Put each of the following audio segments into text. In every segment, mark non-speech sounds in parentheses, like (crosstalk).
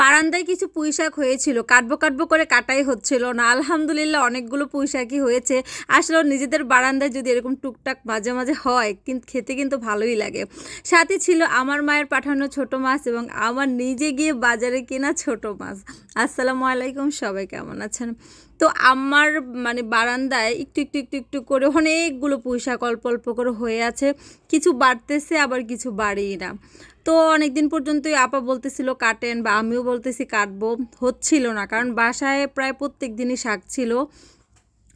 বারান্দায় কিছু পুঁইশাক হয়েছিল, কাটবো কাটবো করে কাটাই হচ্ছিল না। আলহামদুলিল্লাহ অনেকগুলো পুঁইশাকই হয়েছে। আসলে নিজেদের বারান্দায় যদি এরকম টুকটাক মাঝে মাঝে হয় কিন্তু খেতে কিন্তু ভালোই লাগে। সাথে ছিল আমার মায়ের পাঠানো ছোট মাছ এবং আমার নিজে গিয়ে বাজারে কেনা ছোট মাছ। আসসালামু আলাইকুম, সবাই কেমন আছেন? তো আমার মানে বারান্দায় একটু একটু একটু একটু করে অনেকগুলো পুঁইশাক অল্প অল্প করে হয়ে আছে। কিছু বাড়তেছে, আবার কিছু বাড়েই না। তো অনেক দিন পর্যন্তই আপা বলতেছিল, কাটেন বা আমিও বলতেছি কাটবো। হচ্ছিল না, কারণ বাসায় প্রায় প্রত্যেক দিনই শাক ছিল।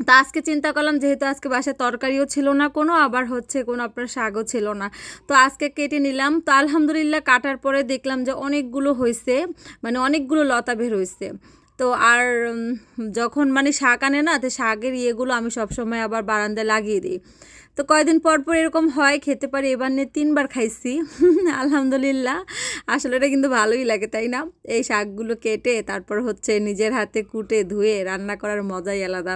তা আজকে চিন্তা করলাম, যেহেতু আজকে বাসায় তরকারিও ছিল না, কোনো আবার হচ্ছে কোনো আপনার শাকও ছিল না। তো আজকে কেটে নিলাম। তো আলহামদুলিল্লাহ কাটার পরে দেখলাম যে অনেকগুলো হয়েছে মানে অনেকগুলো লতা বের হয়েছে তো আর যখন মানে শাক আনে না, তো শাকের ইয়েগুলো আমি সবসময় আবার বারান্দায় লাগিয়ে দিই। তো কয়দিন পর পর এরকম হয়, খেতে পারি, এবার নিয়ে তিনবার খাইছি। (laughs) আলহামদুলিল্লাহ, আসলে এটা কিন্তু ভালোই লাগে, তাই না? এই শাকগুলো কেটে, তারপর হচ্ছে নিজের হাতে কুটে, ধুয়ে, রান্না করার মজাই আলাদা।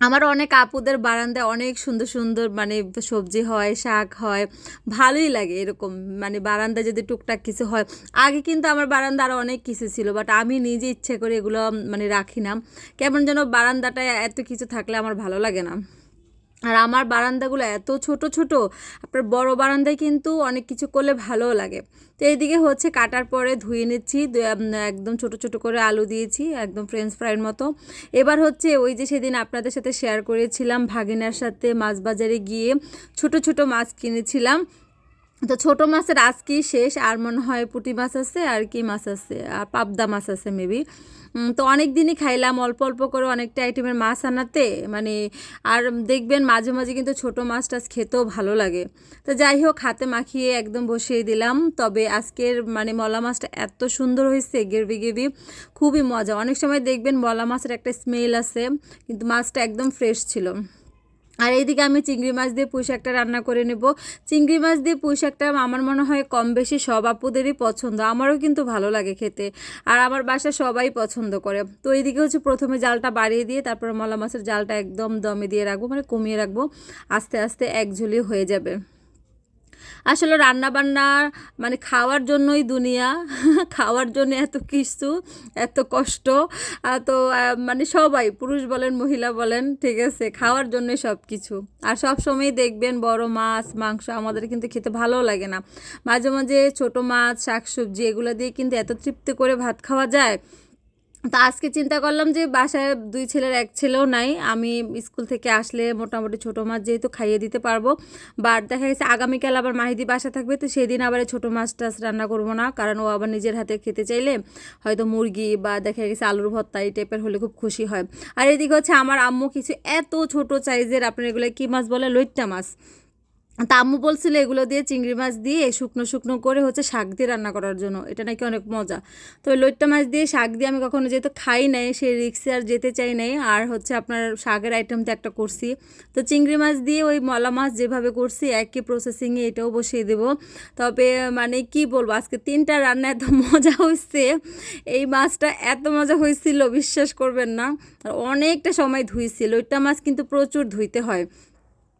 আমার অনেক আপুদের বারান্দায় অনেক সুন্দর সুন্দর মানে সবজি হয়, শাক হয়, ভালোই লাগে এরকম। মানে বারান্দায় যদি টুকটাক কিছু হয়। আগে কিন্তু আমার বারান্দা আরও অনেক কিছু ছিল বাট আমি নিজে ইচ্ছে করে এগুলো মানে রাখি না। কেমন যেন বারান্দাটায় এত কিছু থাকলে আমার ভালো লাগে না। আর আমার বারান্দাগুলো এত ছোট ছোট, আপনার বড় বারান্দায় কিন্তু অনেক কিছু করলে ভালোও লাগে। তো এইদিকে হচ্ছে কাটার পরে ধুয়ে নিচ্ছি একদম ছোট ছোট করে আলু দিয়েছি, একদম ফ্রেঞ্চ ফ্রাইয়ের মতো। এবার হচ্ছে ওই যে সেদিন আপনাদের সাথে শেয়ার করেছিলাম ভাগিনার সাথে মাছ বাজারে গিয়ে ছোট ছোট মাছ কিনেছিলাম। তো ছোট মাছের আজকেই শেষ? আর মনে হয় পুঁটি মাছ আছে, আর কি মাছ আছে? আর পাবদা মাছ আছে মেবি তো অনেক দিনই খাইলাম, অল্প অল্প করে অনেকটা আইটেমের মাছ আনাতে। মানে আর দেখবেন মাঝে মাঝে কিন্তু ছোট মাছ টাছ খেতেও ভালো লাগে। তো যাই হোক, হাতে মাখিয়ে একদম বসিয়ে দিলাম। তবে আজকের মানে মলা মাছটা এত সুন্দর হয়েছে গেরবি গেবি খুবই মজা। অনেক সময় দেখবেন মলা মাছের একটা স্মেল আছে কিন্তু মাছটা একদম ফ্রেশ ছিল। আর এইদিকে আমি চিংড়ি মাছ দিয়ে পুঁই শাকটা রান্না করে নেব। চিংড়ি মাছ দিয়ে পুঁই শাকটা আমার মনে হয় কম বেশি সব আপুদেরই পছন্দ। আমারও কিন্তু ভালো লাগে খেতে আর আমার বাসা সবাই পছন্দ করে। তো এইদিকে হচ্ছে প্রথমে জালটা বাড়িয়ে দিয়ে তারপর মলা মাছের জালটা একদম দমে দিয়ে রাখব মানে কমিয়ে রাখব। আস্তে আস্তে এক ঝুলি হয়ে যাবে। আসলে রান্না বান্না মানে খাওয়ার জন্যই দুনিয়া, (laughs) খাওয়ার জন্য এত কিছু, এত কষ্ট। তো মানে সবাই, পুরুষ বলেন, মহিলা বলেন, ঠিক আছে, খাওয়ার জন্যই সব কিছু আর সব সময় দেখবেন বড় মাছ, মাংস আমাদের কিন্তু খেতে ভালো লাগে না। মাঝে মাঝে ছোট মাছ, শাকসবজি, এগুলো দিয়ে কিন্তু এত তৃপ্তি করে ভাত খাওয়া যায় তা আজকে চিন্তা করলাম যে বাসায় দুই ছেলের এক ছেলেও নাই। আমি স্কুল থেকে আসলে মোটামুটি ছোটো মাছ যেহেতু খাইয়ে দিতে পারব। বাট দেখা গেছে আগামীকাল আবার মাহিদি বাসা থাকবে, তো সেদিন আবার ছোটো মাছ টাছ রান্না করব না। কারণ ও আবার নিজের হাতে খেতে চাইলে হয়তো মুরগি বা দেখা গেছে আলুর ভর্তা এই টাইপের হলে খুব খুশি হয়। আর এদিকে হচ্ছে আমার আম্মু কিছু এত ছোট সাইজের আপনার এগুলো কী মাছ বলে? লইট্টা মাছ। তা আম্মু বলছিল এগুলো দিয়ে চিংড়ি মাছ দিয়ে শুকনো শুকনো করে হচ্ছে শাক দিয়ে রান্না করার জন্য। এটা নাকি অনেক মজা। তো ওই লইট্টা মাছ দিয়ে শাক দিয়ে আমি কখনো যেহেতু খাই নাই, সেই রিক্সে আর যেতে চাই নাই, আর হচ্ছে আপনার শাকের আইটেম তো একটা করছি। তো চিংড়ি মাছ দিয়ে ওই মলা মাছ যেভাবে করছি, একই প্রসেসিংয়ে এটাও বসিয়ে দেবো। তবে মানে কি বলব, আজকে তিনটা রান্না এত মজা হয়েছে এই মাছটা এত মজা হয়েছিল বিশ্বাস করবেন না। আর অনেকটা সময় ধুইছিল লইট্টা মাছ কিন্তু প্রচুর ধুইতে হয়।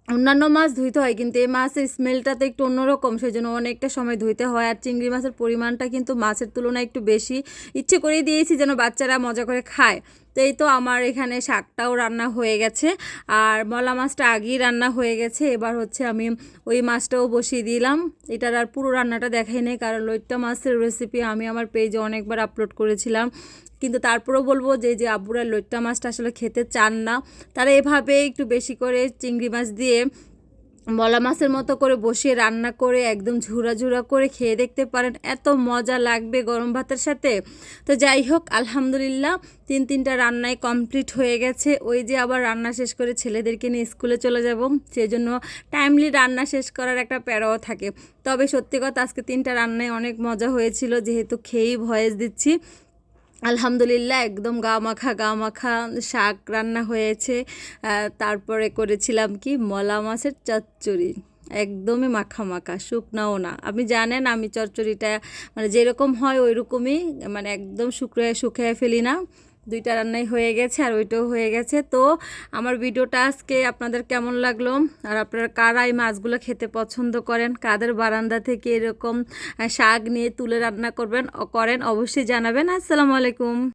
অন্যান্য মাছ ধুইতে হয়, কিন্তু এই মাছের স্মেলটা তো একটু অন্যরকম সেই জন্য অনেকটা সময় ধুইতে হয়। আর চিংড়ি মাছের পরিমাণটা কিন্তু মাছের তুলনায় একটু বেশি। ইচ্ছে করেই দিয়েছি যেন বাচ্চারা মজা করে খায়। তো এই তো আমার এখানে শাকটাও রান্না হয়ে গেছে। আর মলা মাছটা আগেই রান্না হয়ে গেছে। এবার হচ্ছে আমি ওই মাছটাও বসিয়ে দিলাম। এটার আর পুরো রান্নাটা দেখাই নেই, কারণ লইট্টা মাছের রেসিপি আমি আমার পেজে অনেকবার আপলোড করেছিলাম। কিন্তু তারপরেও বলব যে যে আব্বুরা লইট্টা মাছটা আসলে খেতে চান না, তারা এভাবে একটু বেশি করে চিংড়ি মাছ দিয়ে মলা মাছের মতো করে বসিয়ে রান্না করে, একদম ঝুরা ঝুরা করে খেয়ে দেখতে পারেন। এত মজা লাগবে গরম ভাতের সাথে। তো যাই হোক, আলহামদুলিল্লাহ তিন তিনটা রান্নায় কমপ্লিট হয়ে গেছে। ওই যে আবার রান্না শেষ করে ছেলেদেরকে নিয়ে স্কুলে চলে যাব। সেই জন্য টাইমলি রান্না শেষ করার একটা প্যারাও থাকে। তবে সত্যি কথা, আজকে তিনটা রান্নায় অনেক মজা হয়েছিল। যেহেতু খেয়েই ভয়েস দিচ্ছি। আলহামদুলিল্লাহ, একদম গা মাখা গা মাখা শাক রান্না হয়েছে। তারপরে করেছিলাম কি? মলা মাছের চচ্চড়ি। একদমই মাখা মাখা, শুকনাও না। আপনি জানেন আমি চচ্চড়িটা মানে যেরকম হয় ওই রকমই মানে একদম শুকরে শুকিয়ে ফেলি না। দুইটা রান্নাই হয়ে গেছে আর ওইটাও হয়ে গেছে। তো আমার ভিডিওটা আজকে আপনাদের কেমন লাগল? আর আপনারা কারা এই মাছগুলো খেতে পছন্দ করেন? কাদের বারান্দা থেকে এরকম শাক নিয়ে তুলে রান্না করবেন করেন, অবশ্যই জানাবেন। আসসালামু আলাইকুম।